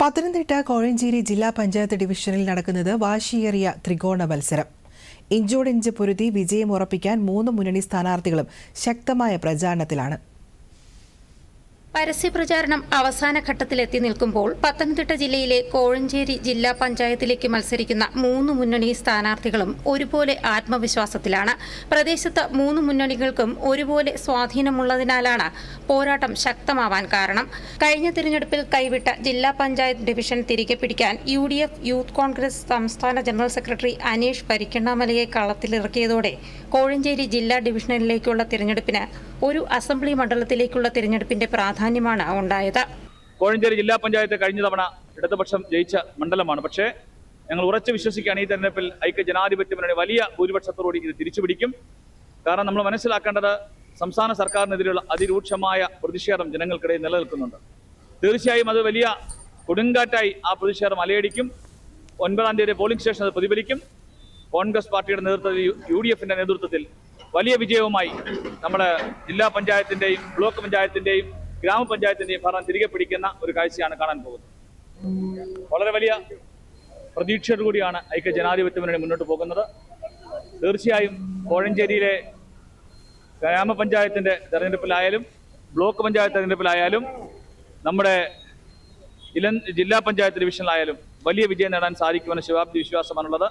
പത്തനംതിട്ട കോഴഞ്ചേരി ജില്ലാ പഞ്ചായത്ത് ഡിവിഷനിൽ നടക്കുന്നത് വാശിയേറിയ ത്രികോണ മത്സരം. ഇഞ്ചോടിഞ്ച് പൊരുതി വിജയം ഉറപ്പിക്കാൻ മൂന്ന് മുന്നണി സ്ഥാനാർത്ഥികളും ശക്തമായ പ്രചാരണത്തിലാണ്. പരസ്യപ്രചാരണം അവസാന ഘട്ടത്തിലെത്തി നിൽക്കുമ്പോൾ പത്തനംതിട്ട ജില്ലയിലെ കോഴഞ്ചേരി ജില്ലാ പഞ്ചായത്തിലേക്ക് മത്സരിക്കുന്ന മൂന്ന് മുന്നണി സ്ഥാനാർത്ഥികളും ഒരുപോലെ ആത്മവിശ്വാസത്തിലാണ്. പ്രദേശത്ത് മൂന്ന് മുന്നണികൾക്കും ഒരുപോലെ സ്വാധീനമുള്ളതിനാലാണ് പോരാട്ടം ശക്തമാവാൻ കാരണം. കഴിഞ്ഞ തിരഞ്ഞെടുപ്പിൽ കൈവിട്ട ജില്ലാ പഞ്ചായത്ത് ഡിവിഷൻ തിരികെ പിടിക്കാൻ U D F youth Congress സംസ്ഥാന ജനറൽ സെക്രട്ടറി അനീഷ് പരിക്കണ്ണാമലയെ കളത്തിലിറക്കിയതോടെ കോഴഞ്ചേരി ജില്ലാ ഡിവിഷനിലേക്കുള്ള തിരഞ്ഞെടുപ്പിന് ഒരു അസംബ്ലി മണ്ഡലത്തിലേക്കുള്ള തിരഞ്ഞെടുപ്പിന്റെ പ്രാധാന്യമാണ് ഉണ്ടായത്. കോഴഞ്ചേരി ജില്ലാ പഞ്ചായത്ത് കഴിഞ്ഞ തവണ ഇടതുപക്ഷം ജയിച്ച മണ്ഡലമാണ്. പക്ഷേ ഞങ്ങൾ ഉറച്ചു വിശ്വസിക്കുകയാണ് ഈ തെരഞ്ഞെടുപ്പിൽ ഐക്യ ജനാധിപത്യ മുന്നണി വലിയ ഭൂരിപക്ഷത്തോടുകൂടി ഇത് തിരിച്ചുപിടിക്കും. കാരണം നമ്മൾ മനസ്സിലാക്കേണ്ടത് സംസ്ഥാന സർക്കാരിനെതിരെയുള്ള അതിരൂക്ഷമായ പ്രതിഷേധം ജനങ്ങൾക്കിടയിൽ നിലനിൽക്കുന്നുണ്ട്. തീർച്ചയായും അത് വലിയ കൊടുങ്കാറ്റായി ആ പ്രതിഷേധം അലയടിക്കും. ഒൻപതാം തീയതി പോളിംഗ് സ്റ്റേഷൻ അത് പ്രതിഫലിക്കും. കോൺഗ്രസ് പാർട്ടിയുടെ നേതൃത്വത്തിൽ യു ഡി എഫിന്റെ നേതൃത്വത്തിൽ വലിയ വിജയവുമായി നമ്മുടെ ജില്ലാ പഞ്ചായത്തിന്റെയും ബ്ലോക്ക് പഞ്ചായത്തിന്റെയും ഗ്രാമപഞ്ചായത്തിന്റെയും ഭരണം തിരികെ പിടിക്കുന്ന ഒരു കാഴ്ചയാണ് കാണാൻ പോകുന്നത്. വളരെ വലിയ പ്രതീക്ഷയോടുകൂടിയാണ് ഐക്യ ജനാധിപത്യ മുന്നണി മുന്നോട്ട് പോകുന്നത്. തീർച്ചയായും കോഴഞ്ചേരിയിലെ ഗ്രാമപഞ്ചായത്തിന്റെ തെരഞ്ഞെടുപ്പിലായാലും ബ്ലോക്ക് പഞ്ചായത്ത് തെരഞ്ഞെടുപ്പിലായാലും നമ്മുടെ ജില്ലാ പഞ്ചായത്ത് ഡിവിഷനിലായാലും വലിയ വിജയം നേടാൻ സാധിക്കുമെന്ന ശിവാബ്ദി വിശ്വാസമാണുള്ളത്.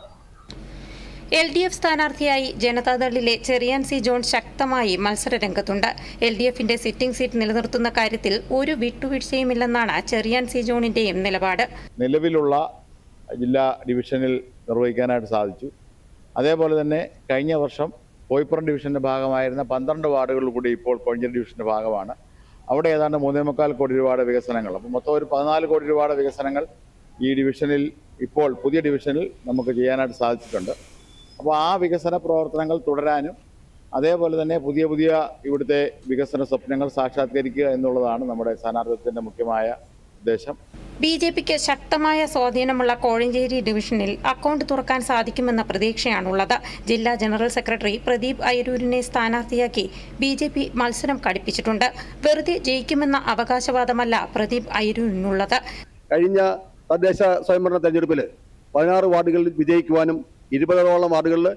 എൽ ഡി എഫ് സ്ഥാനാർത്ഥിയായി ജനതാദളിലെ ചെറിയാൻ സി ജോൺ ശക്തമായി മത്സരരംഗത്തുണ്ട്. എൽ ഡി എഫിന്റെ സിറ്റിംഗ് സീറ്റ് നിലനിർത്തുന്ന കാര്യത്തിൽ ഒരു വിട്ടുവീഴ്ചയുമില്ലെന്നാണ് ചെറിയാൻ സി ജോണിന്റെയും നിലപാട്. നിലവിലുള്ള ജില്ലാ ഡിവിഷനിൽ നിർവഹിക്കാനായിട്ട് സാധിച്ചു. അതേപോലെ തന്നെ കഴിഞ്ഞ വർഷം കോയിപ്പുറം ഡിവിഷന്റെ ഭാഗമായിരുന്ന പന്ത്രണ്ട് വാർഡുകളിൽ കൂടി ഇപ്പോൾ കോഴഞ്ചേരി ഡിവിഷന്റെ ഭാഗമാണ്. അവിടെ ഏതാണ്ട് മൂന്നേ മുക്കാൽ കോടി രൂപയുടെ വികസനങ്ങൾ. അപ്പോൾ മൊത്തം ഒരു പതിനാല് കോടി രൂപയുടെ വികസനങ്ങൾ ഈ ഡിവിഷനിൽ ഇപ്പോൾ പുതിയ ഡിവിഷനിൽ നമുക്ക് ചെയ്യാനായിട്ട് സാധിച്ചിട്ടുണ്ട്. അപ്പോൾ ആ വികസന പ്രവർത്തനങ്ങൾ തുടരാനും അതേപോലെ തന്നെ പുതിയ പുതിയ ഇവിടുത്തെ വികസന സ്വപ്നങ്ങൾ സാക്ഷാത്കരിക്കുക എന്നുള്ളതാണ് നമ്മുടെ സ്ഥാനാർത്ഥിത്വത്തിന്റെ മുഖ്യമായ ഉദ്ദേശം. ബി ജെ പിക്ക് ശക്തമായ സ്വാധീനമുള്ള കോഴഞ്ചേരി ഡിവിഷനിൽ അക്കൗണ്ട് തുറക്കാൻ സാധിക്കുമെന്ന പ്രതീക്ഷയാണുള്ളത്. ജില്ലാ ജനറൽ സെക്രട്ടറി പ്രദീപ് അയരൂരിനെ സ്ഥാനാർത്ഥിയാക്കി ബി ജെ പി മത്സരം കടുപ്പിച്ചിട്ടുണ്ട്. വെറുതെ ജയിക്കുമെന്ന അവകാശവാദമല്ല പ്രദീപ് അയരൂരിനുള്ളത് കഴിഞ്ഞ തദ്ദേശ സ്വയംഭരണ തെരഞ്ഞെടുപ്പിൽ പതിനാറ് വാർഡുകളിൽ വിജയിക്കുവാനും ഇരുപതോളം വാർഡുകളിൽ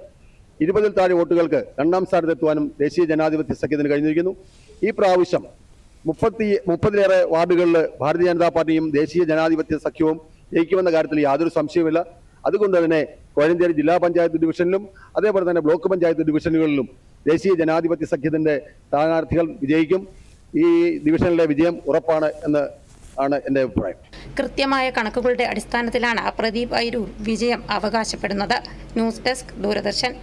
ഇരുപതിൽ താഴെ വോട്ടുകൾക്ക് രണ്ടാം സ്ഥാനത്തെത്തുവാനും ദേശീയ ജനാധിപത്യ സഖ്യത്തിന് കഴിഞ്ഞിരിക്കുന്നു. ഈ പ്രാവശ്യം മുപ്പത്തി മുപ്പതിലേറെ വാർഡുകളിൽ ഭാരതീയ ജനതാ പാർട്ടിയും ദേശീയ ജനാധിപത്യ സഖ്യവും ജയിക്കുമെന്ന കാര്യത്തിൽ യാതൊരു സംശയവുമില്ല. അതുകൊണ്ട് തന്നെ കോഴഞ്ചേരി ജില്ലാ പഞ്ചായത്ത് ഡിവിഷനിലും അതേപോലെ തന്നെ ബ്ലോക്ക് പഞ്ചായത്ത് ഡിവിഷനുകളിലും ദേശീയ ജനാധിപത്യ സഖ്യത്തിന്റെ സ്ഥാനാർത്ഥികൾ വിജയിക്കും. ഈ ഡിവിഷനിലെ വിജയം ഉറപ്പാണ് എന്ന് ആണ് എന്റെ അഭിപ്രായം. കൃത്യമായ കണക്കുകളുടെ അടിസ്ഥാനത്തിലാണ് പ്രദീപ് അയിരൂർ വിജയം അവകാശപ്പെടുന്നത്. News desk Doordarshan.